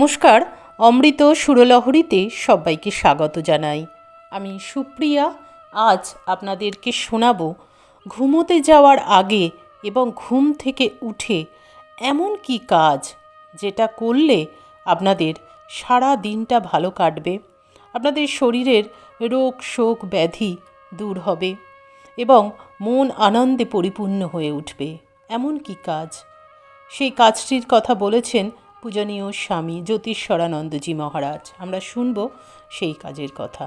নমস্কার, অমৃত সুরলহরীতে সবাইকে স্বাগত জানাই। আমি সুপ্রিয়া, আজ আপনাদেরকে শোনাবো ঘুমোতে যাওয়ার আগে এবং ঘুম থেকে উঠে এমন কি কাজ যেটা করলে আপনাদের সারা দিনটা ভালো কাটবে? আপনাদের শরীরের রোগ শোক ব্যাধি দূর হবে এবং মন আনন্দে পরিপূর্ণ হয়ে উঠবে। এমন কি কাজ? সেই কাজটির কথা বলেছেন পূজনীয় স্বামী জ্যোতিষ্বরানন্দজি মহারাজ, আমরা শুনব সেই কাজের কথা।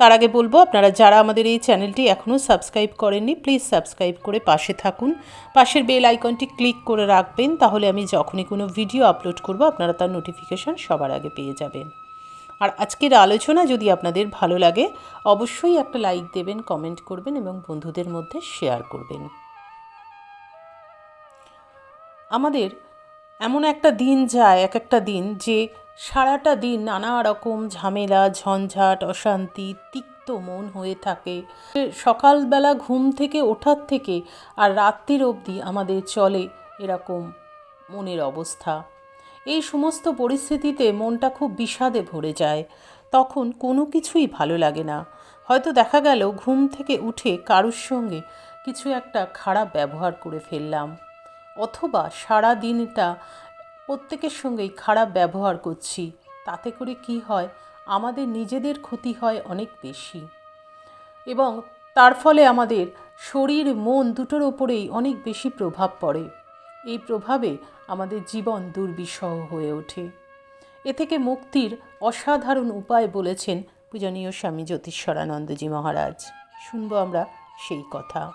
তার আগে বলব, আপনারা যারা আমাদের এই চ্যানেলটি এখনও সাবস্ক্রাইব করেননি, প্লিজ সাবস্ক্রাইব করে পাশে থাকুন। পাশের বেল আইকনটি ক্লিক করে রাখবেন, তাহলে আমি যখনই কোনো ভিডিও আপলোড করব, আপনারা তার নোটিফিকেশন সবার আগে পেয়ে যাবেন। আর আজকের আলোচনা যদি আপনাদের ভালো লাগে, অবশ্যই একটা লাইক দেবেন, কমেন্ট করবেন এবং বন্ধুদের মধ্যে শেয়ার করবেন। আমাদের এমন একটা দিন যায়, এক একটা দিন, যে সারাটা দিন নানা রকম ঝামেলা, ঝঞ্ঝাট, অশান্তি, তিক্ত মন হয়ে থাকে। সকালবেলা ঘুম থেকে ওঠার থেকে আর রাত্রির অবধি আমাদের চলে এরকম মনের অবস্থা। এই সমস্ত পরিস্থিতিতে মনটা খুব বিষাদে ভরে যায়। তখন কোনো কিছুই ভালো লাগে না। হয়তো দেখা গেল ঘুম থেকে উঠে কারুর সঙ্গে কিছু একটা খারাপ ব্যবহার করে ফেললাম। অথবা সারা দিনটা প্রত্যেকের সঙ্গেই খারাপ ব্যবহার করছি, তাতে করে কি হয়? আমাদের নিজেদের ক্ষতি হয় অনেক বেশি। এবং তার ফলে আমাদের শরীর, মন দুটোর ওপরেই অনেক বেশি প্রভাব পড়ে। এই প্রভাবে আমাদের জীবন দুর্বিষহ হয়ে ওঠে। এ থেকে মুক্তির অসাধারণ উপায় বলেছেন পূজনীয় স্বামী জ্যোতিষ্বরানন্দজি মহারাজ। শুনব আমরা সেই কথা।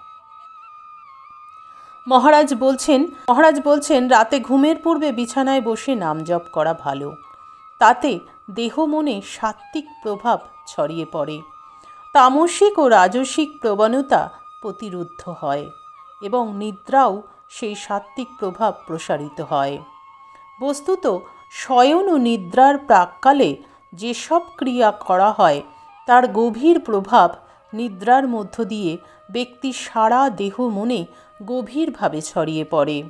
মহারাজ বলছেন মহারাজ বলছেন, রাতে ঘুমের পূর্বে বিছানায় বসে নাম জপ করা ভালো। তাতে দেহ মনে সাত্ত্বিক প্রভাব ছড়িয়ে পড়ে। তামসিক ও রাজসিক প্রবণতা প্রতিরুদ্ধ হয় এবং নিদ্রাও সেই সাত্ত্বিক প্রভাব প্রসারিত হয়। বস্তুত শয়ন ও নিদ্রার প্রাককালে যেসব ক্রিয়া করা হয়, তার গভীর প্রভাব নিদ্রার মধ্য দিয়ে ব্যক্তি সারা দেহ মনে গভীরভাবে ছড়িয়ে পড়ে।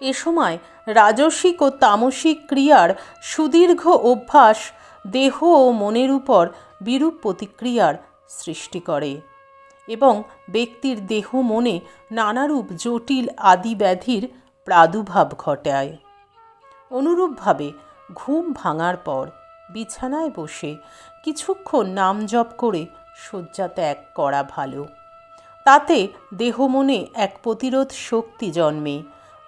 এ সময় রাজসিক ও তামসিক ক্রিয়ার সুদীর্ঘ অভ্যাস দেহ ও মনের উপর বিরূপ প্রতিক্রিয়ার সৃষ্টি করে এবং ব্যক্তির দেহ মনে নানারূপ জটিল আদি ব্যাধির প্রাদুর্ভাব ঘটায়। অনুরূপভাবে ঘুম ভাঙার পর বিছানায় বসে কিছুক্ষণ নাম জপ করে শয্যা ত্যাগ করা ভালো। তাতে দেহ মনে এক প্রতিরোধ শক্তি জন্মে,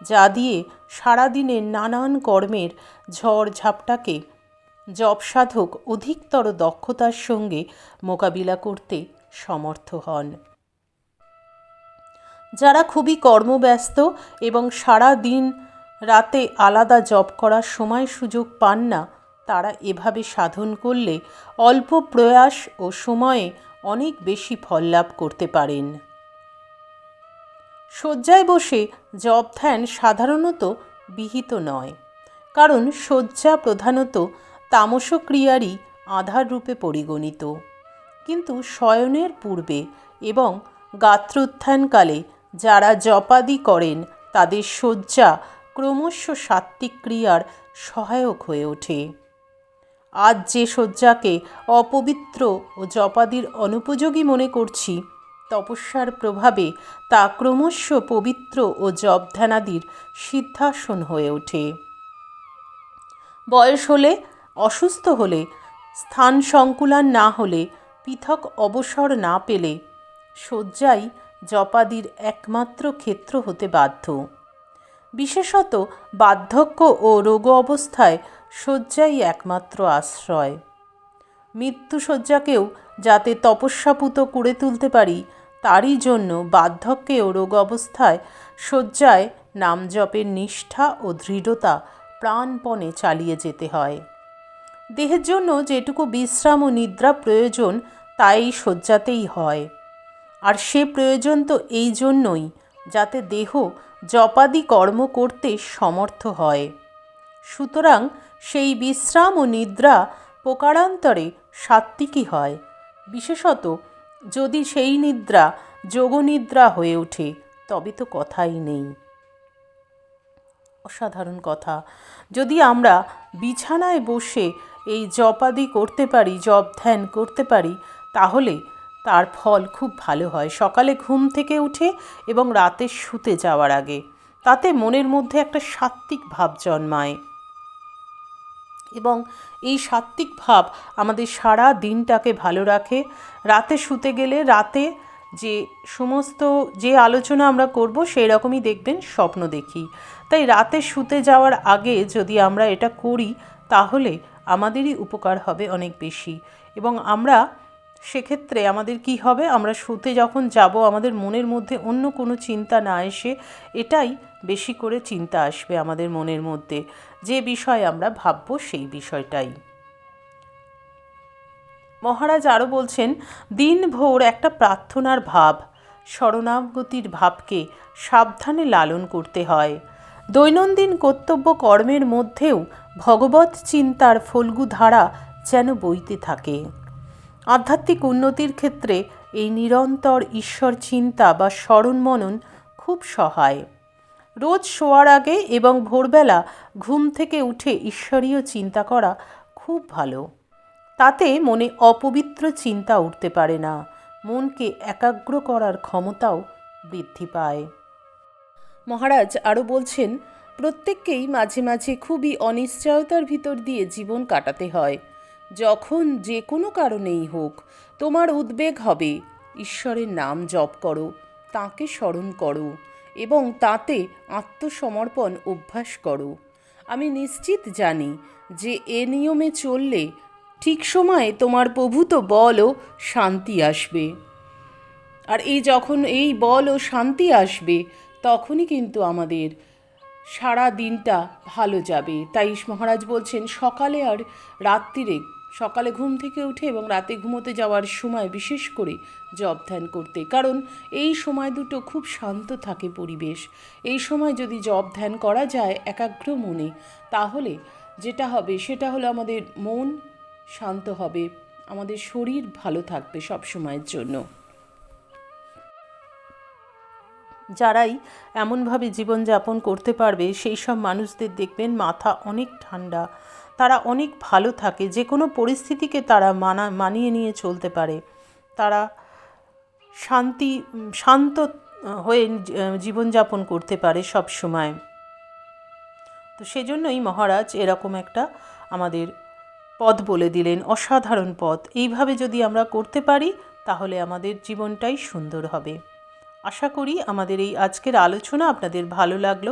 যা দিয়ে সারাদিনের নানান কর্মের ঝড় ঝাপটাকে জপ সাধক অধিকতর দক্ষতার সঙ্গে মোকাবিলা করতে সমর্থ হন। যারা খুবই কর্মব্যস্ত এবং সারা দিন রাতে আলাদা জব করার সময় সুযোগ পান না, তারা এভাবে সাধন করলে অল্প প্রয়াস ও সময়ে অনেক বেশি ফল লাভ করতে পারেন। শয্যায় বসে জব ধ্যান সাধারণত বিহিত নয়। কারণ শয্যা প্রধানত তামসক্রিয়ারই আধার রূপে পরিগণিত। কিন্তু শয়নের পূর্বে এবং গাত্রোত্থানকালে যারা জপাদি করেন, তাদের শয্যা ক্রমশ সাত্ত্বিক ক্রিয়ার সহায়ক হয়ে ওঠে। আজ যে শয্যাকে অপবিত্র ও জপাদির অনুপযোগী মনে করছি তপস্যার প্রভাবে তা ক্রমশ পবিত্র ও জবধ্যানাদির সিদ্ধাসন হয়ে ওঠে। বয়স হলে, অসুস্থ হলে, স্থান সংকুলান না হলে, পৃথক অবসর না পেলে, শয্যাই জপাদির একমাত্র ক্ষেত্র হতে বাধ্য। বিশেষত বার্ধক্য ও রোগ অবস্থায় শয্যাই একমাত্র আশ্রয়। মৃত্যুশয্যাকেও যাতে তপস্যাপুত করে তুলতে পারি তারই জন্য বার্ধক্যে ও রোগ অবস্থায় শয্যায় নামজপের নিষ্ঠা ও দৃঢ়তা প্রাণপণে চালিয়ে যেতে হয়। দেহের জন্য যেটুকু বিশ্রাম ও নিদ্রা প্রয়োজন, তাই শয্যাতেই হয়। আর সে প্রয়োজন তো এই জন্যই, যাতে দেহ জপাদি কর্ম করতে সমর্থ হয়। সুতরাং সেই বিশ্রাম ও নিদ্রা প্রকারান্তরে সাত্ত্বিকই হয়। বিশেষত যদি সেই নিদ্রা যোগনিদ্রা হয়ে ওঠে, তবে তো কথাই নেই। অসাধারণ কথা। যদি আমরা বিছানায় বসে এই জপাদি করতে পারি, জপ ধ্যান করতে পারি, তাহলে তার ফল খুব ভালো হয়। সকালে ঘুম থেকে উঠে এবং রাতে শুতে যাওয়ার আগে। তাতে মনের মধ্যে একটা সাত্ত্বিক ভাব জন্মায়। এবং এই সাত্ত্বিক ভাব আমাদের সারা দিনটাকে ভালো রাখে। রাতে শুতে গেলে রাতে যে সমস্ত যে আলোচনা আমরা করব সেই রকমই দেখবেন স্বপ্ন দেখি। তাই রাতে শুতে যাওয়ার আগে যদি আমরা এটা করি, তাহলে আমাদেরই উপকার হবে অনেক বেশি। এবং আমরা সেক্ষেত্রে আমাদের কি হবে? আমরা শুতে যখন যাব, আমাদের মনের মধ্যে অন্য কোনো চিন্তা না এসে এটাই বেশি করে চিন্তা আসবে আমাদের মনের মধ্যে। যে বিষয় আমরা ভাববো সেই বিষয়টাই। মহারাজ আরও বলছেন, দিনভর একটা প্রার্থনার ভাব, শরণাগতির ভাবকে সাবধানে লালন করতে হয়। দৈনন্দিন কর্তব্য কর্মের মধ্যেও ভগবত চিন্তার ফল্গু ধারা যেন বইতে থাকে। আধ্যাত্মিক উন্নতির ক্ষেত্রে এই নিরন্তর ঈশ্বর চিন্তা বা স্মরণ মনন খুব সহায়। রোজ শোয়ার আগে এবং ভোরবেলা ঘুম থেকে উঠে ঈশ্বরীয় চিন্তা করা খুব ভালো। তাতে মনে অপবিত্র চিন্তা উঠতে পারে না, মনকে একাগ্র করার ক্ষমতাও বৃদ্ধি পায়। মহারাজ আরও বলছেন, প্রত্যেককেই মাঝে মাঝে খুবই অনিশ্চয়তার ভিতর দিয়ে জীবন কাটাতে হয়। যখন যে কোনো কারণেই হোক, তোমার উদ্বেগ হবে। ঈশ্বরের নাম জপ করো, তাঁকে স্মরণ করো। এবং তাতে আত্মসমর্পণ অভ্যাস করো। আমি নিশ্চিত জানি যে এ নিয়মে চললে ঠিক সময়ে তোমার প্রভূত বল ও শান্তি আসবে। আর এই যখন এই বল ও শান্তি আসবে, তখনই কিন্তু আমাদের সারা দিনটা ভালো যাবে। তাই মহারাজ বলছেন, সকালে আর রাত্রিরে সকালে ঘুম থেকে উঠে এবং রাতে ঘুমোতে যাওয়ার সময় বিশেষ করে জব ধ্যান করতে। কারণ এই সময় দুটো খুব শান্ত থাকে পরিবেশ। এই সময় যদি জব ধ্যান করা যায় একাগ্র মনে, তাহলে যেটা হবে সেটা হলো আমাদের মন শান্ত হবে, আমাদের শরীর ভালো থাকবে সব সময়ের জন্য। যারাই এমনভাবে জীবনযাপন করতে পারবে, সেই সব মানুষদের দেখবেন মাথা অনেক ঠান্ডা। তারা অনেক ভালো থাকে, যে কোনো পরিস্থিতিকে তারা মানা, মানিয়ে নিয়ে চলতে পারে। তারা শান্তি, শান্ত হয়ে জীবনযাপন করতে পারে সব সময়। তো সেজন্যই মহারাজ এরকম একটা আমাদের পথ বলে দিলেন, অসাধারণ পথ। এইভাবে যদি আমরা করতে পারি, তাহলে আমাদের জীবনটাই সুন্দর হবে। আশা করি আমাদের এই আজকের আলোচনা আপনাদের ভালো লাগল।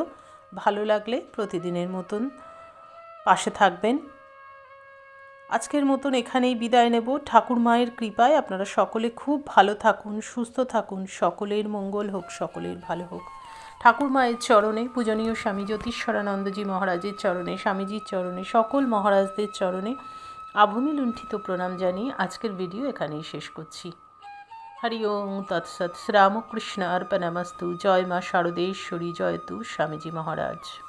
ভালো লাগলে প্রতিদিনের মতন পাশে থাকবেন। আজকের মতন এখানেই বিদায় নেব। ঠাকুর মায়ের কৃপায় আপনারা সকলে খুব ভালো থাকুন, সুস্থ থাকুন। সকলের মঙ্গল হোক, সকলের ভালো হোক। ঠাকুর মায়ের চরণে, পূজনীয় স্বামী জ্যোতিষ্বরানন্দজি মহারাজের চরণে, স্বামীজির চরণে, সকল মহারাজদের চরণে আভূমি লুণ্ঠিত প্রণাম জানিয়ে আজকের ভিডিও এখানেই শেষ করছি। হরি ওং তৎসৎ শ্রীরামকৃষ্ণ অর্পণমস্তু জয় মা শারদেশ্বরী, জয় তু স্বামীজি মহারাজ।